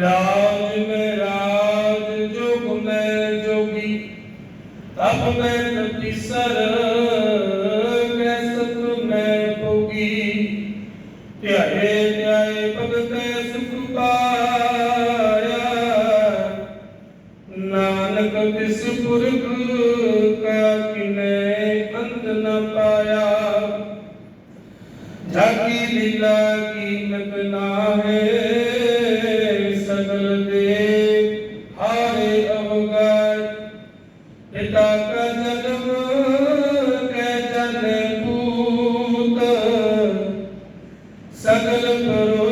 ਰਾਜ ਮੈਂ ਰਾਜ ਜੋਗ ਮੈਂ ਜੋਗੀ। ਤਪ ਮੈਂ ਤਪੀਸਰ। ਧਿਆਏ ਧਿਆਏ ਭਗਤੈ ਸੁਖਪਾਇਆ ਨਾਨਕ ਤਿਸ ਪੁਰਖ ਕਾ ਕਿਨੈ ਅੰਤ ਨ ਪਾਇਆ? ਜਾਕੀ ਲੀਲਾ ਕੀਮਤ ਨਾ ਹੈ, ਸਗਲ ਦੇ ਹਾਰੇ ਅਵਗਤ ਪਿਤਾ ਕਾ ਜਨਮ सकल करो